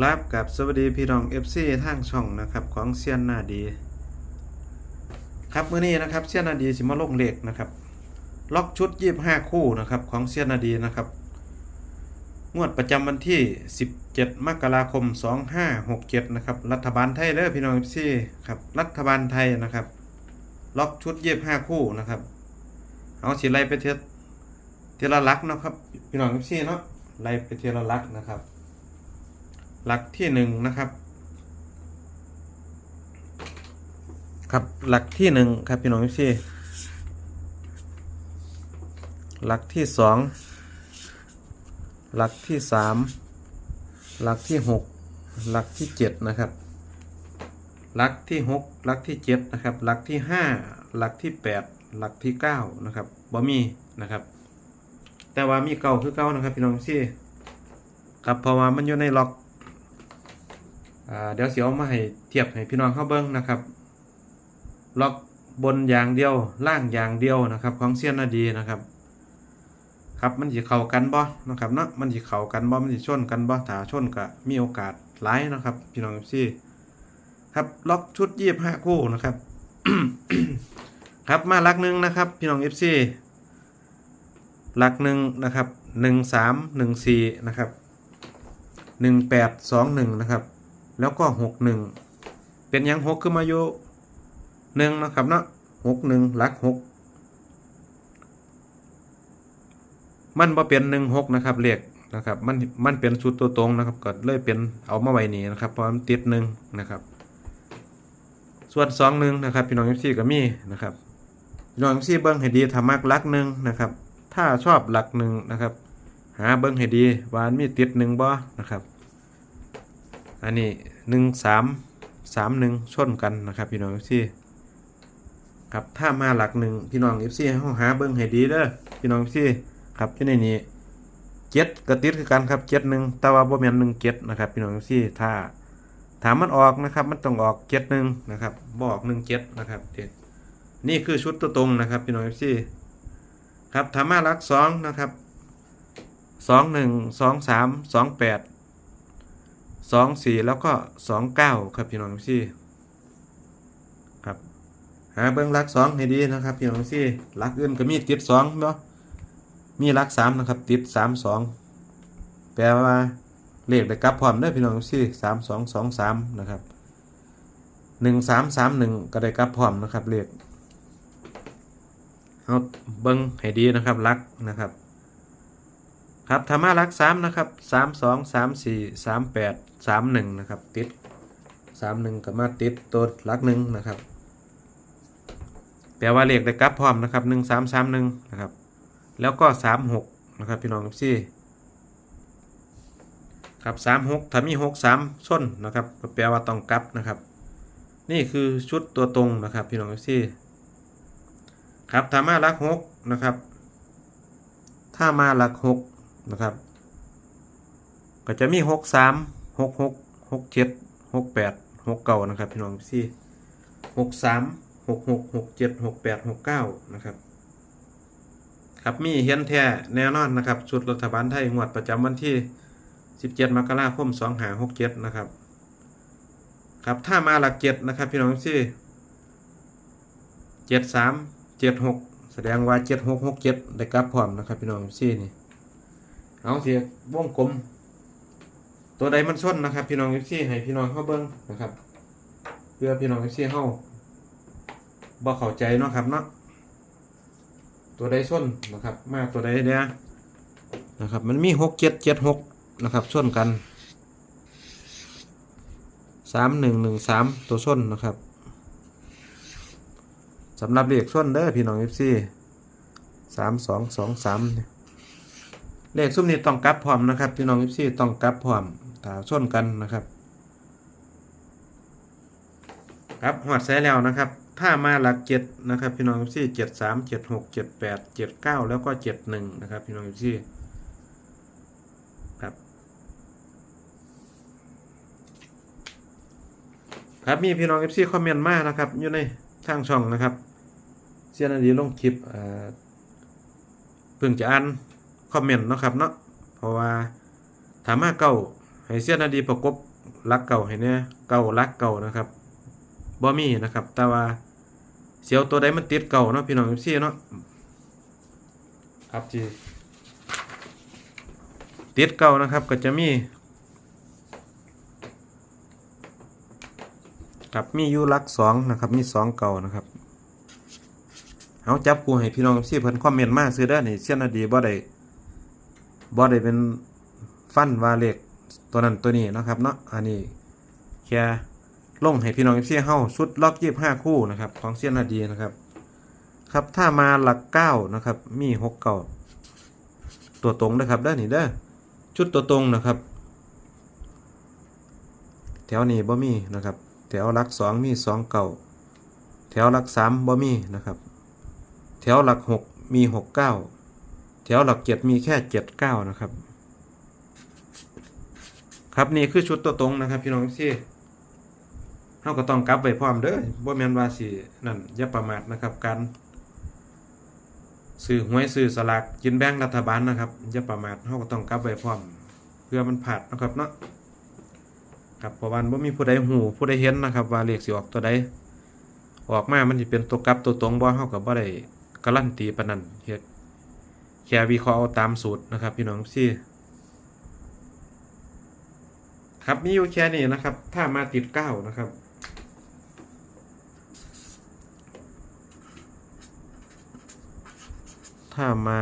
ครับกับสวัสดีพี่น้อง FC ทางช่องนะครับของเซียนนาดี ครับมื้อนี้นะครับเซียนนาดีสิมาลงเลขนะครับ ล็อกชุด25คู่นะครับของเซียนนาดีนะครับงวดประจำวันที่ 17 มกราคม 2567 นะครับ รัฐบาลไทยเด้อพี่น้อง FC ครับรัฐบาลไทยนะครับ ล็อกชุด25คู่นะครับ เอาสิไล่ไปเทเทละลักนะครับ พี่น้อง FC เนาะไล่ไปเทละลักนะครับ หลักที่หนึ่งนะครับ ครับหลักที่หนึ่งครับพี่น้องพี่หลักที่สองหลักที่สามหลักที่หกหลักที่เจ็ดนะครับ หลักที่หกหลักที่เจ็ดนะครับ หลักที่ห้าหลักที่แปดหลักที่เก้านะครับบ่มีนะครับ แต่ว่ามีเก่าคือเก่านะครับพี่น้องพี่ครับเพราะว่ามันอยู่ในล็อก เดี๋ยวเสียวมาให้เทียบให้พี่น้องเข้าเบิ้งนะครับ ล็อกบนอย่างเดียวล่างอย่างเดียวนะครับ ของเซียนนาดีนะครับ ครับมันสิเข้ากันบ่นะครับเนาะมันสิเข้ากันบ่มันสิชนกันบ่ถ้าชนก็มีโอกาสหลายนะครับ พี่น้องซี่ครับล็อกชุดยี่ห้าคู่นะครับ ครับมาหลักหนึ่งนะครับ พี่น้องเอฟซีหลักหนึ่งนะครับหนึ่งสามหนึ่งสี่นะครับหนึ่งแปดสองหนึ่งนะครับ แล้วก็หกหนึ่งเป็นยังหกขึ้นมาอยู่หนึ่งนะครับเนาะหกหนึ่งลักหกมันบ่เป็นหนึ่งหกนะครับเลขนะครับมันมันเป็นชุดตัวตรงนะครับก็เลยเป็นเอามาไว้นี่นะครับเพราะมันติดหนึ่งนะครับ ส่วนสองหนึ่งนะครับพี่น้องเอฟซีก็มีนะครับพี่น้องเอฟซีเบิ้งให้ดีถ้ามักลักหนึ่งนะครับ ถ้าชอบหลักหนึ่งนะครับ หาเบิ้งให้ดีวันมีติดหนึ่งบ่นะครับ อันนี้หนึ่งสามสามหนึ่งชนกันนะครับพี่น้องเอฟซีครับถ้ามาหลักหนึ่งพี่น้องเอฟซีให้เราหาเบิ้งให้ดีเด้อพี่น้องเอฟซีครับที่ในนี้เจ็ดกระติดคือกันครับเจ็ดหนึ่งแต่ว่าบ่แม่นหนึ่งเจ็ดนะครับพี่น้องเอฟซีถ้าถามมันออกนะครับ มันต้องออกเจ็ดหนึ่งนะครับบออกหนึ่งเจ็ดนะครับเด็ดนี่คือชุดตัวตรงนะครับพี่น้องเอฟซีครับถามมาหลักสองนะครับสองหนึ่งสองสามสองแปด สองสี่แล้วก็สองเก้าครับพี่น้องซี่ครับหาเบิ้งลักสองให้ดีนะครับพี่น้องซี่ลักอื่นก็มีติดสองเนาะมีลักสามนะครับ ติดสามสองแปลว่าเลขได้กลับพร้อมเด้อพี่น้องซี่สามสองสองสามนะครับหนึ่งสามสามหนึ่งก็ได้กลับพร้อมนะครับเลขเอาเบิ้งให้ดีนะครับลักนะครับ ครับธรรมารักสามนะครับสามสองสามสี่สามแปดสามหนึ่งนะครับ ติดสามหนึ่งกับมาติดตัวหลักหนึ่งนะครับแปลว่าเลขได้กลับพร้อมนะครับหนึ่งสามสามหนึ่งนะครับ แล้วก็สามหกนะครับพี่น้องครับซี่ครับสามหกถ้ามีหกสามส้นนะครับก็แปลว่าต้องกลับนะครับ นี่คือชุดตัวตรงนะครับพี่น้องครับซี่ครับธรรมารักหกนะครับ ถ้ามาหลักหก นะครับ ก็จะมีหกสามหกหกหกเจ็ดหกแปดหกเก้านะครับ พี่น้องซี่หกสามหกหกหกเจ็ดหกแปดหกเก้านะครับ ครับมีเฮียนแท้แน่นอนนะครับชุดรัฐบาลไทยงวดประจำวันที่สิบเจ็ดมกราคมสองหาหกเจ็ดนะครับ ครับถ้ามาหลักเจ็ดนะครับพี่น้องซี่เจ็ดสามเจ็ดหกแสดงว่าเจ็ดหกหกเจ็ดได้กลับพร้อมนะครับพี่น้องซี่นี่ เอาเสียวงกลม ตัวใดมันส้นนะครับ พี่น้องเอฟซีให้พี่น้องเข้าเบิ้งนะครับ เพื่อพี่น้องเอฟซีเข้าบ่เข้าใจเนาะครับเนาะตัวใดส้นนะครับ มาตัวใดเนี่ยนะครับ มันมีหกเจ็ดเจ็ดหกนะครับส้นกันสามหนึ่งหนึ่งสามตัวส้นนะครับสำหรับเลขส้นเด้อพี่น้องเอฟซีสามสองสองสามเนี่ย เลขซุ้มนี้ต้องกลับพร้อมนะครับ พี่น้องอิซี่ต้องกลับพร้อมถ้าชนกันนะครับครับหอดใส่แล้วนะครับ ถ้ามาหลักเจ็ดนะครับ พี่น้องอิซี่เจ็ดสามเจ็ดหกเจ็ดแปดเจ็ดเก้าแล้วก็เจ็ดหนึ่งนะครับ พี่น้องอิซี่ครับ ครับมีพี่น้องเอฟซีคอมเมนต์มานะครับ อยู่ในทางช่องนะครับเสียนาดีลงคลิปเพิ่งจะอ่าน คอมเมนต์นะครับเนาะเพราะว่าถามมาเก้าให้เสียนาดีประกบลักเก่าให้เนี่ยเก่าลักเก่านะครับบ่มีนะครับ แต่ว่าเสียวตัวใดมันติดเก่าเนาะพี่น้องพี่เนาะครับจีติดเก่านะครับก็จะมีครับมียู่ลักสองนะครับมีสองเก่านะครับเอาจับกูให้พี่น้องพี่เพิ่นคอมเมนต์มาซื้อได้อนี่เสียนอดีบ่ได้ บ่ได้เป็นฟันว่าเลขตัวนั้นตัวนี้นะครับเนาะอันนี้แค่ลงให้พี่น้องพี่เฮ้าชุดล็อกยี่ห้าคู่นะครับ ของเสียนอดีนะครับ ครับถ้ามาหลักเก้านะครับ มีหกเก่าตัวตรงนะครับด้านนี้เด้อชุดตัวตรงนะครับ แถวนี้บ่มีนะครับ แถวหลักสองมีสองเก่าแถวหลักสามบ่มีนะครับ แถวหลักหกมีหกเก้า แถวหลักเจ็ดมีแค่เจ็ดเก้านะครับ ครับนี่คือชุดตัวตรงนะครับ พี่น้องที่เฮาก็ต้องกลับไว้พร้อมเด้อบ่แมนว่าสินั่นอย่าประมาทนะครับการซื้อหวยซื้อสลากกินแบ่งรัฐบาลนะครับอย่าประมาทเฮาก็ต้องกลับไว้พร้อม เพื่อมันผาดนะครับเนาะครับเพระว่าบ่มีผู้ใดหูผู้ใดเห็นนะครับ ว่าเลขสิออกตัวใดออกมามันสิเป็นตัวกลับตัวตรงบ่เฮาก็บ่ได้การันตีปานนั้นเฮ็ด แค่วิเคราะห์เอาตามสูตรนะครับ พี่น้องซี่ครับมีอยู่แค่นี้นะครับ ถ้ามาติดเก้านะครับถ้ามา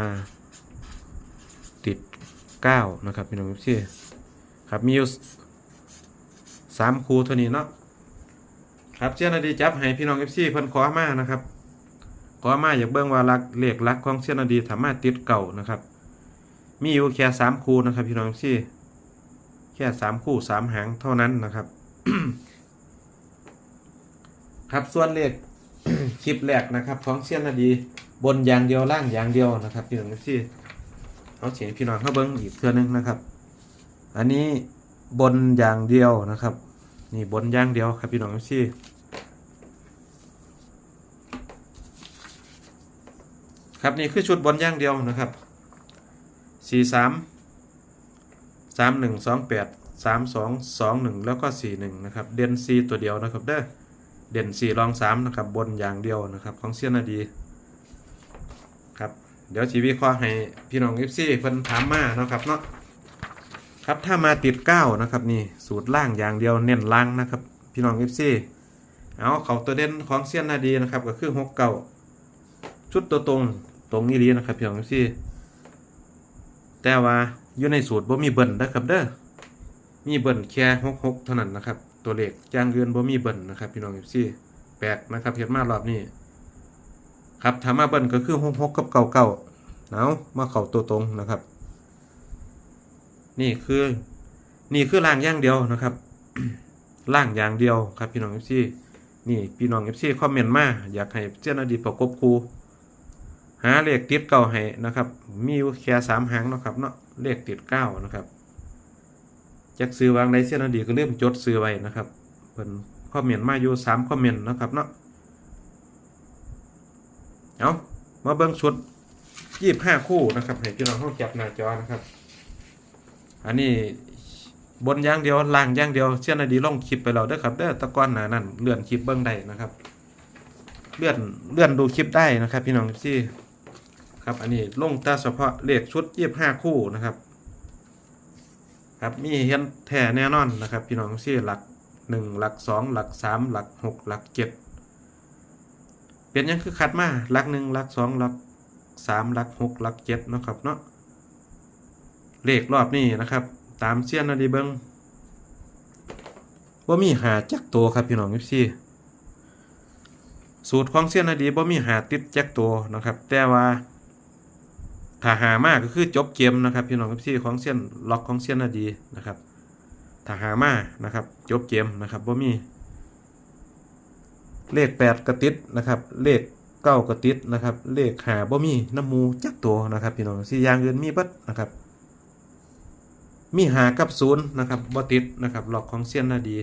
ติดเก้านะครับ พี่น้องพี่ครับ มีอยู่สามคูเท่านี้เนาะครับเจ้าหน้าที่จับให้พี่น้องเอฟซีเพิ่นขอมานะครับ ขอมาอยากเบิ่งว่าลักเลขลักของเจ้าหน้าที่สามารถติดเก่านะครับ มีอยู่แค่สามคู่นะครับพี่น้องเอฟซีแค่สามคู่สามหางเท่านั้นนะครับ ครับส่วนเลขคลิปแรกนะครับ ของเชียนนาดีบนอย่างเดียวล่างอย่างเดียวนะครับพี่น้องที่เอาเสียงพี่น้องเข้าเบิ้งอีกเทื่อนึงนะครับ อันนี้บนอย่างเดียวนะครับ นี่บนอย่างเดียวครับพี่น้องที่ ครับนี่คือชุดบนย่างเดียวนะครับสี่สามสามหนึ่งสองแปดสามสองสองหนึ่งแล้วก็สี่หนึ่งนะครับเด่นซีตัวเดียวนะครับเด้อเด่นสี่รองสามนะครับบนอย่างเดียวนะครับของเซียนาดีครับเดี๋ยวชีวิตข้อให้พี่น้องเอฟซีเพิ่นถามมาเนาะครับเนาะครับถ้ามาติดเก้านะครับนี่สูตรล่างอย่างเดียวเน้นล่างนะครับ พี่น้องเอฟซีเอาเขาตัวเด่นของเซียนนาดีนะครับก็คือหกเก้าชุดตัวตรง ตรงนี้ดีนะครับพี่น้องเอฟซีแต่ว่าอยู่ในสูตรบ่มีเบิ้ลนนะครับเด้อมีเบิ้ลแค่หกหกเท่านั้นนะครับ ตัวเลขจางเรือนบ่มีเบิ้ลนนะครับ พี่น้องเอฟซีแปลกนะครับเห็นมารอบนี้ครับถามมาเบิ้ลก็คือหกหกกับเก่าเก่าเอามาเข่าตัวตรงนะครับ นี่คือนี่คือล่างย่างเดียวนะครับล่างอย่างเดียวครับพี่น้องเอฟซีนี่พี่น้องเอฟซีคอมเมนต์มาอยากให้เจ้าหน้าที่ประกบครู หาเลขติดเก่าให้นะครับ มีอยู่แค่สามหางนะครับเนาะเลขติดเก้านะครับจากซื้อวางในเส้นอดีก็เริ่มจดซื้อไว้นะครับเพิ่นคอมเมนต์มาอยู่สามคอมเมนต์นะครับเนาะเอามาเบิ้งชุดยี่บห้าคู่นะครับให้พี่น้องเข้าจับหน้าจอนะครับ อันนี้บนย่างเดียวล่างย่างเดียวเชื่อนาดีลงคลิปไปแล้วเด้อครับเด้อตะก้อนหนานั่นเลื่อนคลิปเบิ้งได้นะครับ เลื่อนเลื่อนดูคลิปได้นะครับ พี่น้องที่ ครับอันนี้ลงแต่เฉพาะเลขชุดยี่บห้าคู่นะครับ ครับมีเห็นแท้แน่นอนนะครับ พี่น้องที่หลักหนึ่งหลักสองหลักสามหลักหกหลักเจ็ดเป็นหยังคือคัดมาหลักหนึ่งหลักสองหลักสามหลักหกหลักเจ็ดนะครับเนาะเลขรอบนี้นะครับ ตามเสี้ยนนาดีเบิงว่ามีหาจักตัวครับพี่น้องเอฟซีสูตรของเสี้ยนนาดีว่ามีหาติดจักตัวนะครับ แต่ว่า ถ้าหามากก็คือจบเกมนะครับพี่น้องเอฟซีของเส้นล็อกของเส้นนาดีนะครับถ้าหามานะครับจบเกมนะครับว่ามี เลขแปดกระติดนะครับ เลขเก้ากระติดนะครับ เลขหาบ่มีน้ำมูจักตัวนะครับพี่น้องสี่อย่างอื่นมีเบัดนะครับ มีหากับศูนย์นะครับบ่ติดนะครับหลอกของเซียนนาดี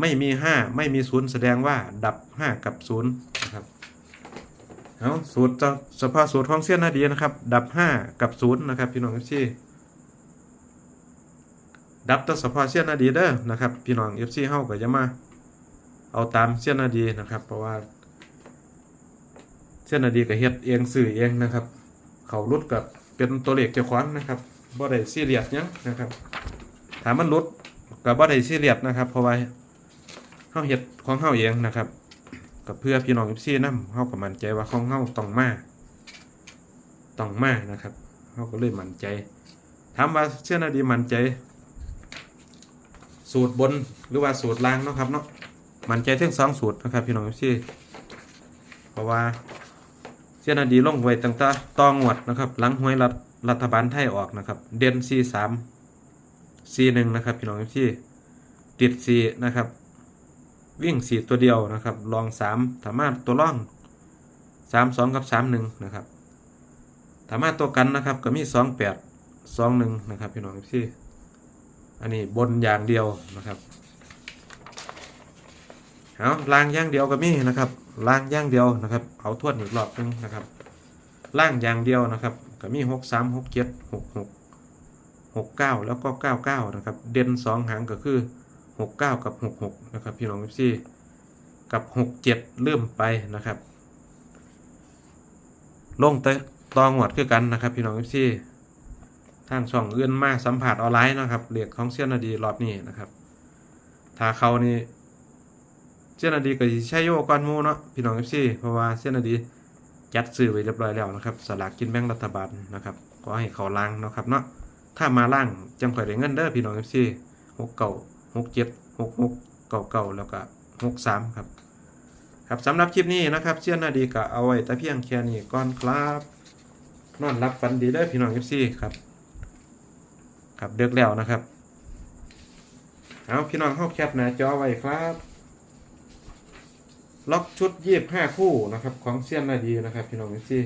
ไม่มีห้าไม่มีศูนย์แสดงว่าดับห้ากับศูนย์นะครับ เอาสูตรเฉพาสูตรของเซียนนาดีนะครับ ดับห้ากับศูนย์นะครับ พี่น้องที่ดับตัเฉพาเสี้ยนนาดีเด้อนะครับ พี่น้อง FC เฮาก็จะมา เอาตามเสี้ยนนาดีนะครับ เพราะว่า เสี้ยนนาดีก็เฮ็ดเองสื่อเองนะครับ เขารุดกับเป็นตัวเลขเจ้าของนะครับบ่ได้ซีเรียสยังนะครับถามมันรุดก็บ่ได้ซีเรียสนะครับ เพราะว่าเฮาเฮ็ดของเฮาเองนะครับ ก็เพื่อพี่น้อง FC นำเฮาก็มั่นใจว่าของเฮาต้องมาต้องมานะครับเฮาก็เลยมั่นใจถามว่าเชื่อนาดีมั่นใจ สูตรบนหรือว่าสูตรล่างเนาะครับเนาะมั่นใจทั้งสองสูตรนะครับพี่น้องที่เพราะว่าเชื่อนาดีลงไว้ตั้งแต่ตองหวดนะครับหลังห้วยรัฐรัฐบาลไทยออกนะครับ เด่นซีสามซีหนึ่งนะครับพี่น้องที่ติดซีนะครับ วิ่งสี่ตัวเดียวนะครับ ลองสามสามารถตัวล่องสามสองกับสามหนึ่งนะครับสามารถตัวกันนะครับก็มีสองแปดสองหนึ่งนะครับพี่น้องที่อันนี้บนอย่างเดียวนะครับเอาล่างย่างเดียวก็มีนะครับล่างย่างเดียวนะครับ เอาทวนอีกรอบหนึงนะครับล่างอย่างเดียวนะครับก็มีหกสามหกเจ็ดหกหกหกเก้าแล้วก็เก้าเก้านะครับ เด่นสองหางก็คือ หกเก้ากับหกหกนะครับ พี่น้องที่กับหกเจ็ดเริ่มไปนะครับ ลงเตะตองหวดคือกันนะครับ พี่น้องที่ทางช่องเอื่นมาสัมผัสออนไลน์นะครับเหลียกของเซียนาดีรอบนี้นะครับถ้าเขานี่เซียนาดีก็ใช้โยกอนมูเนาะพี่น้องเอฟซีเพราะว่าเซียนาดีจัดซื้อไว้เรียบร้อยแล้วนะครับสลากกินแบ่งรัฐบาลนะครับก็ให้เขาล้างนะครับเนาะถ้ามาล่างจังข่อยได้เงินเด้อพี่น้องเอฟซีหกเก่า หกเจ็ดหกหกเก่าเก่าแล้วก็หกสามครับ ครับสำหรับคลิปนี้นะครับเซียนนาดีก็เอาไว้แต่เพียงแค่นี้ก่อนครับนอนรับฝันดีเด้พี่น้องเอฟซีครับ ครับเดือกแล้วนะครับ เอาพี่น้องเข้าแคปหน้าจอไว้ครับล็อกชุดยีบห้าคู่นะครับ ของเซียนนาดีนะครับ พี่น้องเอฟซี